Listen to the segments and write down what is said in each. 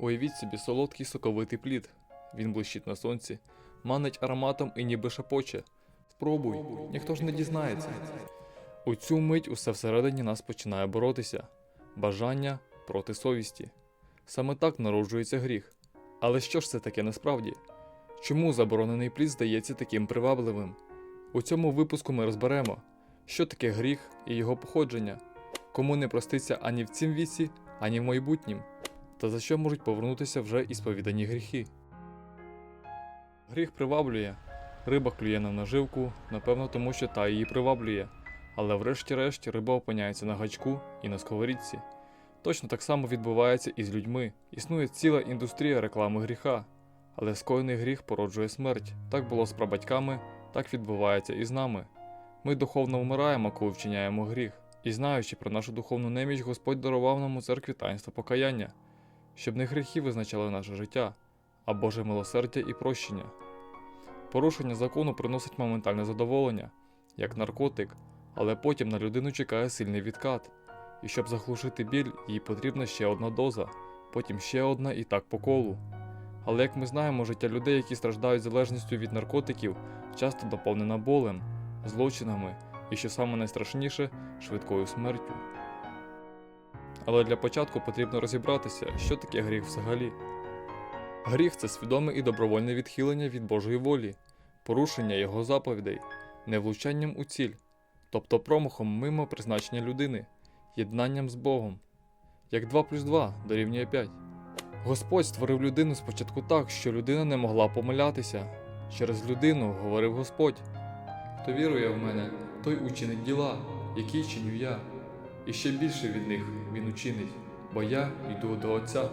Уявіть собі солодкий соковитий плід. Він блищить на сонці, манить ароматом і ніби шепоче. Спробуй, ніхто ж не дізнається. У цю мить усе всередині нас починає боротися бажання проти совісті. Саме так народжується гріх. Але що ж це таке насправді? Чому заборонений плід здається таким привабливим? У цьому випуску ми розберемо, що таке гріх і його походження, кому не проститься ані в цім віці, ані в майбутнім, та за що можуть повернутися вже і сповідані гріхи. Гріх приваблює. Риба клює на наживку, напевно, тому що та її приваблює. Але врешті-решт риба опиняється на гачку і на сковорідці. Точно так само відбувається і з людьми. Існує ціла індустрія реклами гріха. Але скоєний гріх породжує смерть. Так було з прабатьками, так відбувається і з нами. Ми духовно вмираємо, коли вчиняємо гріх. І знаючи про нашу духовну неміч, Господь дарував нам у церкві таїнство покаяння, щоб не гріхи визначали наше життя, а Боже милосердя і прощення. Порушення закону приносить моментальне задоволення, як наркотик, але потім на людину чекає сильний відкат. І щоб заглушити біль, їй потрібна ще одна доза, потім ще одна і так по колу. Але як ми знаємо, життя людей, які страждають залежністю від наркотиків, часто доповнена болем, злочинами і, що саме найстрашніше, швидкою смертю. Але для початку потрібно розібратися, що таке гріх взагалі. Гріх це свідоме і добровольне відхилення від Божої волі, порушення його заповідей, невлучанням у ціль, тобто промахом мимо призначення людини, єднанням з Богом. Як 2 плюс 2 дорівнює 5. Господь створив людину спочатку так, що людина не могла помилятися. Через людину говорив Господь. Хто вірує в мене, той учинить діла, які чиню я. І ще більше від них він учинить, бо я йду до Отця.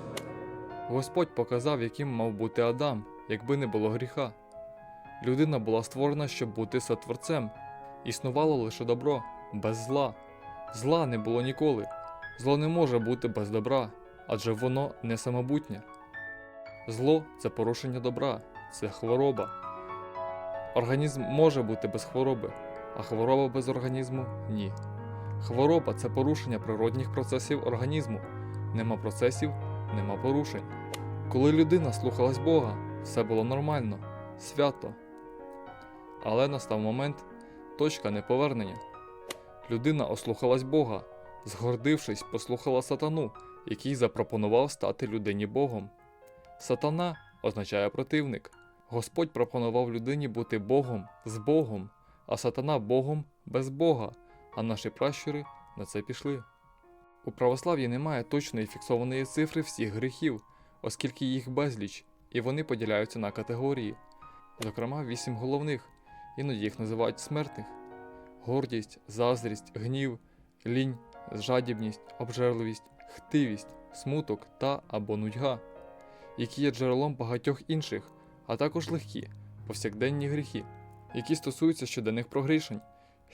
Господь показав, яким мав бути Адам, якби не було гріха. Людина була створена, щоб бути сотворцем. Існувало лише добро, без зла. Зла не було ніколи. Зло не може бути без добра, адже воно не самобутнє. Зло це порушення добра, це хвороба. Організм може бути без хвороби, а хвороба без організму ні. Хвороба це порушення природних процесів організму. Нема процесів, нема порушень. Коли людина слухалась Бога, все було нормально, свято. Але настав момент точка неповернення. Людина ослухалась Бога, згордившись, послухала сатану, який запропонував стати людині Богом. Сатана означає противник. Господь пропонував людині бути Богом з Богом, а сатана Богом без Бога, а наші пращури на це пішли. У православ'ї немає точної фіксованої цифри всіх гріхів, оскільки їх безліч, і вони поділяються на категорії, зокрема вісім головних, іноді їх називають смертних: гордість, заздрість, гнів, лінь, жадібність, обжерливість, хтивість, смуток та або нудьга, які є джерелом багатьох інших, а також легкі, повсякденні гріхи, які стосуються щоденних прогрішень,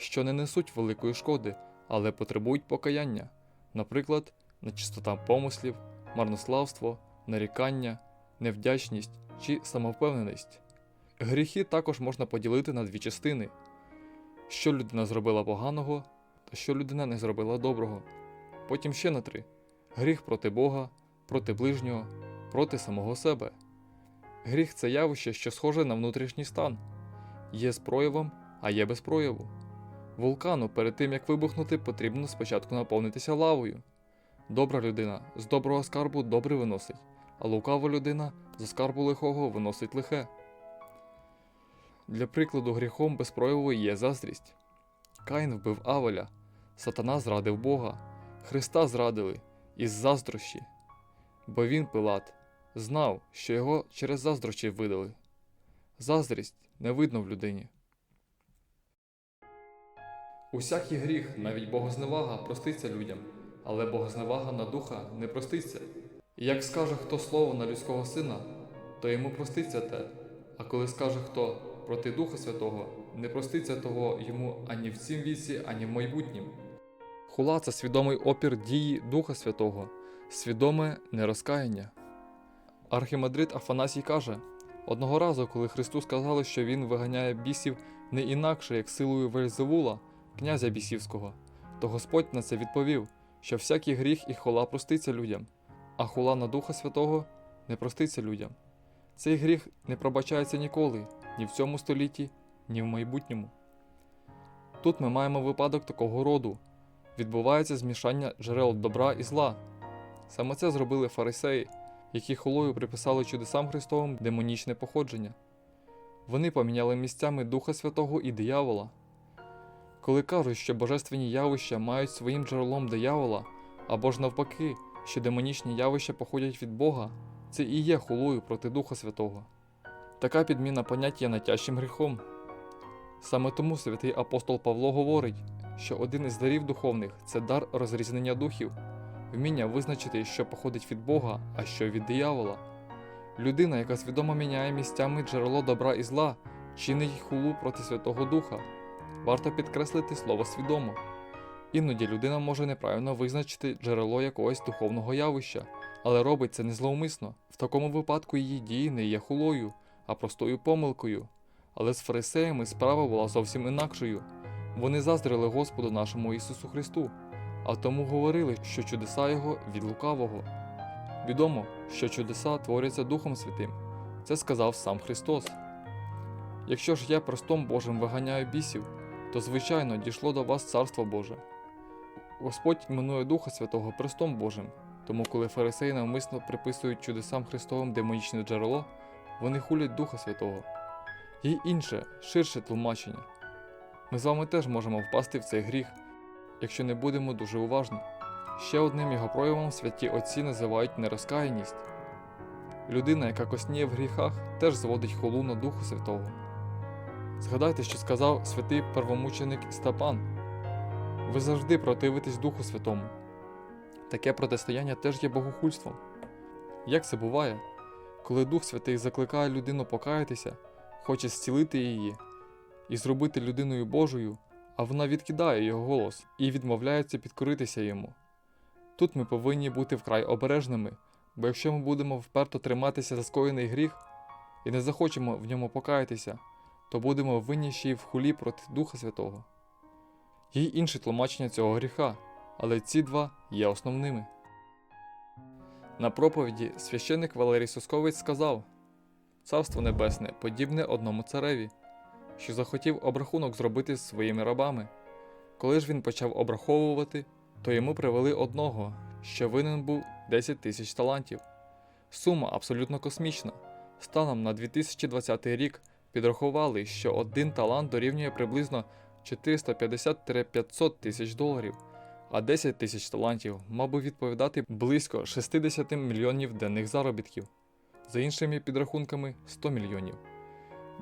що не несуть великої шкоди, але потребують покаяння, наприклад, нечистота помислів, марнославство, нарікання, невдячність чи самовпевненість. Гріхи також можна поділити на дві частини: що людина зробила поганого та що людина не зробила доброго. Потім ще на три: гріх проти Бога, проти ближнього, проти самого себе. Гріх це явище, що схоже на внутрішній стан, є з проявом, а є без прояву. Вулкану перед тим як вибухнути, потрібно спочатку наповнитися лавою. Добра людина з доброго скарбу добре виносить, а лукава людина з скарбу лихого виносить лихе. Для прикладу, гріхом без прояву є заздрість. Каїн вбив Авеля, сатана зрадив Бога, Христа зрадили із заздрощі, бо він, Пилат, знав, що його через заздрощі видали. Заздрість не видно в людині. Усякий гріх, навіть богозневага, проститься людям, але богозневага на духа не проститься. І як скаже хто слово на людського сина, то йому проститься те, а коли скаже хто проти Духа Святого, не проститься того йому ані в цім віці, ані в майбутнім. Хула це свідомий опір дії Духа Святого, свідоме нерозкаяння. Архімандрит Афанасій каже: одного разу, коли Христу сказали, що він виганяє бісів не інакше, як силою Вельзевула, князя бісівського, то Господь на це відповів, що всякий гріх і хула проститься людям, а хула на Духа Святого не проститься людям. Цей гріх не пробачається ніколи, ні в цьому столітті, ні в майбутньому. Тут ми маємо випадок такого роду. Відбувається змішання джерел добра і зла. Саме це зробили фарисеї, які холою приписали чудесам Христовим демонічне походження. Вони поміняли місцями Духа Святого і диявола. Коли кажуть, що божественні явища мають своїм джерелом диявола, або ж навпаки, що демонічні явища походять від Бога, це і є хулою проти Духа Святого. Така підміна понять є найтяжчим гріхом. Саме тому святий апостол Павло говорить, що один із дарів духовних це дар розрізнення духів, вміння визначити, що походить від Бога, а що від диявола. Людина, яка свідомо міняє місцями джерело добра і зла, чинить хулу проти Святого Духа. Варто підкреслити слово свідомо. Іноді людина може неправильно визначити джерело якогось духовного явища, але робить це незловмисно. В такому випадку її дії не є хулою, а простою помилкою. Але з фарисеями справа була зовсім інакшою. Вони заздрили Господу нашому Ісусу Христу, а тому говорили, що чудеса Його від лукавого. Відомо, що чудеса творяться Духом Святим. Це сказав сам Христос. Якщо ж я простом Божим виганяю бісів, то звичайно дійшло до вас Царство Боже. Господь іменує Духа Святого Престом Божим, тому коли фарисеї навмисно приписують чудесам Христовим демонічне джерело, вони хулять Духа Святого. Є інше, ширше тлумачення. Ми з вами теж можемо впасти в цей гріх, якщо не будемо дуже уважні. Ще одним його проявом святі отці називають нерозкаяність. Людина, яка косніє в гріхах, теж зводить холу на Духу Святого. Згадайте, що сказав святий первомученик Степан. Ви завжди противитесь Духу Святому. Таке протистояння теж є богохульством. Як це буває, коли Дух Святий закликає людину покаятися, хоче зцілити її і зробити людиною Божою, а вона відкидає його голос і відмовляється підкоритися йому. Тут ми повинні бути вкрай обережними, бо якщо ми будемо вперто триматися за скоєний гріх і не захочемо в ньому покаятися, то будемо винні ще й в хулі проти Духа Святого. Є й інше тлумачення цього гріха, але ці два є основними. На проповіді священик Валерій Сосковець сказав: Царство Небесне подібне одному цареві, що захотів обрахунок зробити з своїми рабами. Коли ж він почав обраховувати, то йому привели одного, що винен був 10 тисяч талантів. Сума абсолютно космічна. Станом на 2020 рік підрахували, що один талант дорівнює приблизно 450-500 тисяч доларів, а 10 тисяч талантів мав би відповідати близько 60 мільйонів денних заробітків, за іншими підрахунками 100 мільйонів.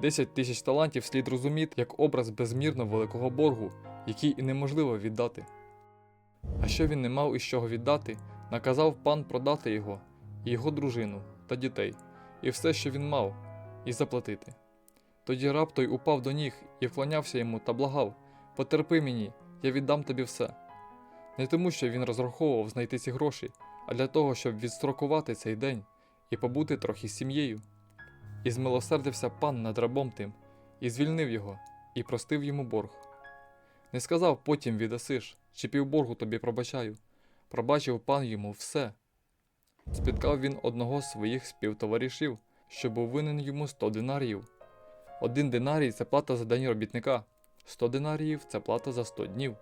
10 тисяч талантів слід розуміти як образ безмірно великого боргу, який і неможливо віддати. А що він не мав із чого віддати, наказав пан продати його, його дружину та дітей, і все, що він мав, і заплатити. Тоді раб той упав до ніг і вклонявся йому та благав Потерпи мені, я віддам тобі все. Не тому, що він розраховував знайти ці гроші, а для того, щоб відстрокувати цей день і побути трохи з сім'єю. І змилосердився пан над рабом тим, і звільнив його, і простив йому борг. Не сказав потім відасиш, чи півборгу тобі пробачаю. Пробачив пан йому все. Спіткав він одного з своїх співтоваришів, що був винен йому сто динарів. Один динарій це плата за день робітника, сто динаріїв це плата за сто днів.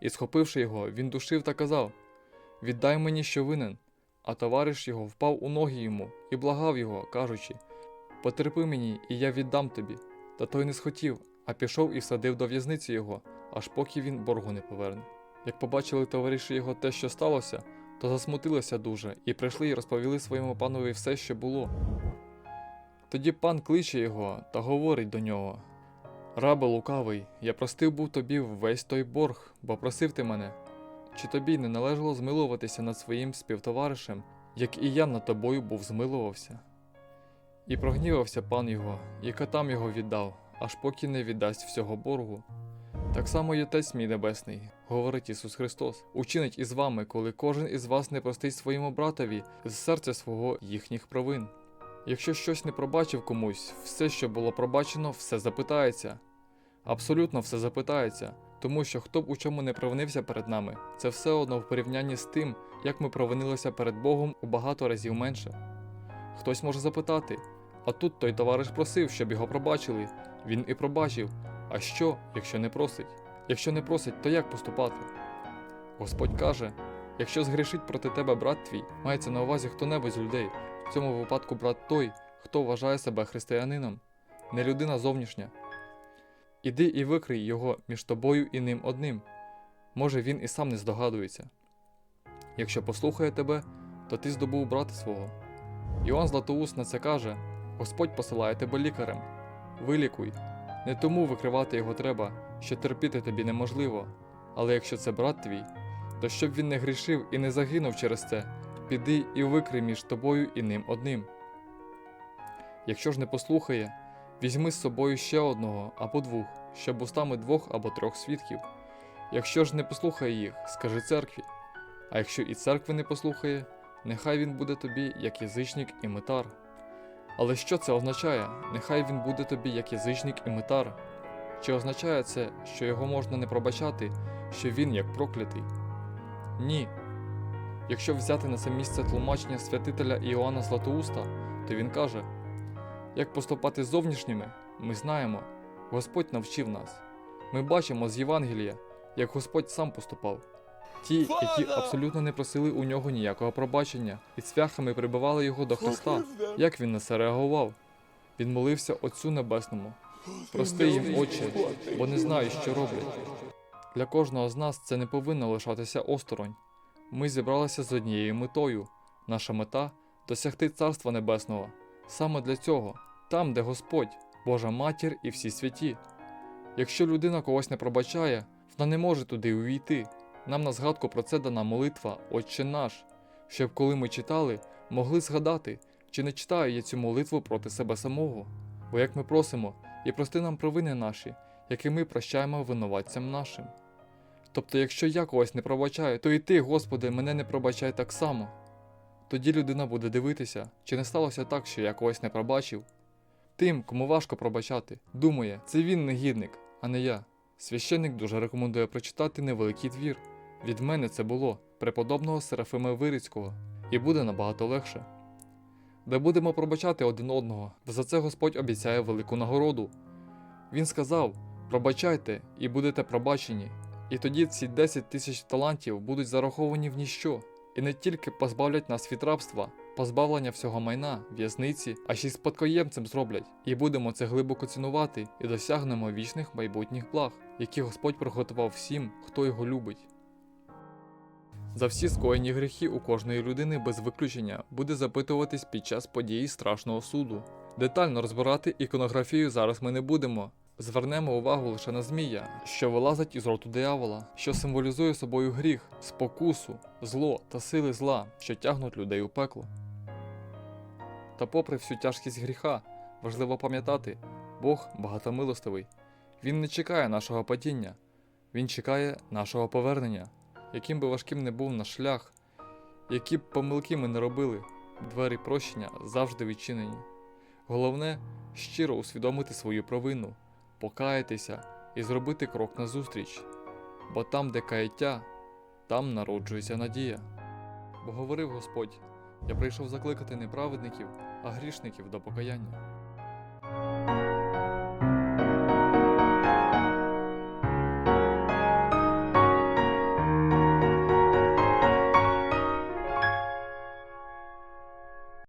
І, схопивши його, він душив та казав Віддай мені, що винен. А товариш його впав у ноги йому і благав його, кажучи Потерпи мені, і я віддам тобі. Та той не схотів, а пішов і всадив до в'язниці його, аж поки він боргу не поверне. Як побачили товариші його те, що сталося, то засмутилися дуже, і прийшли і розповіли своєму панові все, що було. Тоді пан кличе його та говорить до нього: Рабе лукавий, я простив був тобі весь той борг, бо просив ти мене. Чи тобі не належало змилуватися над своїм співтоваришем, як і я над тобою був змилувався? І прогнівався пан його, і катам його віддав, аж поки не віддасть всього боргу. Так само й Отець мій Небесний, говорить Ісус Христос, учинить із вами, коли кожен із вас не простить своєму братові з серця свого їхніх провин. Якщо щось не пробачив комусь, все, що було пробачено, все запитається. Абсолютно все запитається, Тому що хто б у чому не провинився перед нами, це все одно в порівнянні з тим, як ми провинилися перед Богом у багато разів менше. Хтось може запитати, а тут той товариш просив, щоб його пробачили. Він і пробачив. А що, якщо не просить? Якщо не просить, то як поступати? Господь каже: якщо згрішить проти тебе брат твій, мається на увазі хто-небудь з людей, в цьому випадку брат той, хто вважає себе християнином, не людина зовнішня. Іди і викрий його між тобою і ним одним. Може, він і сам не здогадується. Якщо послухає тебе, то ти здобув брата свого. Іоанн Златоуст на це каже: Господь посилає тебе лікарем. Вилікуй. Не тому викривати його треба, що терпіти тобі неможливо. Але якщо це брат твій, то щоб він не грішив і не загинув через це, піди і викрий між тобою і ним одним. Якщо ж не послухає, візьми з собою ще одного або двох, щоб устами двох або трьох свідків. Якщо ж не послухає їх, скажи церкві. А якщо і церкви не послухає, нехай він буде тобі як язичник і митар. Але що це означає? Нехай він буде тобі як язичник і митар. Чи означає це, що його можна не пробачати, що він як проклятий? Ні. Якщо взяти на це місце тлумачення святителя Іоанна Златоуста, то він каже: як поступати з зовнішніми, ми знаємо, Господь навчив нас. Ми бачимо з Євангелія, як Господь сам поступав. Ті, які абсолютно не просили у нього ніякого пробачення, і цвяхами прибивали його до Христа. Як він на це реагував? Він молився Отцю Небесному. Прости їм, Отче, бо не знають, що роблять. Для кожного з нас це не повинно лишатися осторонь. Ми зібралися з однією метою. Наша мета досягти Царства Небесного. Саме для цього, там, де Господь, Божа матір і всі святі. Якщо людина когось не пробачає, вона не може туди увійти. Нам на згадку про це дана молитва Отче наш, щоб коли ми читали, могли згадати, чи не читаю я цю молитву проти себе самого. Бо як ми просимо, і прости нам провини наші, які ми прощаємо винуватцям нашим. Тобто, якщо я когось не пробачаю, то і ти, Господи, мене не пробачай так само. Тоді людина буде дивитися, чи не сталося так, що я когось не пробачив. Тим, кому важко пробачати, думає, це він негідник, а не я. Священник дуже рекомендує прочитати невеликий твір. Від мене це було преподобного Серафима Вирицького, і буде набагато легше. Де будемо пробачати один одного, та за це Господь обіцяє велику нагороду. Він сказав: пробачайте і будете пробачені, і тоді ці 10 тисяч талантів будуть зараховані в ніщо, і не тільки позбавлять нас від рабства, позбавлення всього майна, в'язниці, а ще й спадкоємцем зроблять, і будемо це глибоко цінувати і досягнемо вічних майбутніх благ, які Господь приготував всім, хто його любить. За всі скоєні гріхи у кожної людини без виключення буде запитуватись під час події страшного суду. Детально розбирати іконографію зараз ми не будемо. Звернемо увагу лише на змія, що вилазить із роту диявола, що символізує собою гріх, спокусу, зло та сили зла, що тягнуть людей у пекло. Та попри всю тяжкість гріха, важливо пам'ятати, Бог багатомилостивий. Він не чекає нашого падіння, Він чекає нашого повернення яким би важким не був наш шлях, які б помилки ми не робили, двері прощення завжди відчинені. Головне щиро усвідомити свою провину, покаятися і зробити крок назустріч, бо там, де каяття, там народжується надія. Бо говорив Господь: я прийшов закликати не праведників, а грішників до покаяння.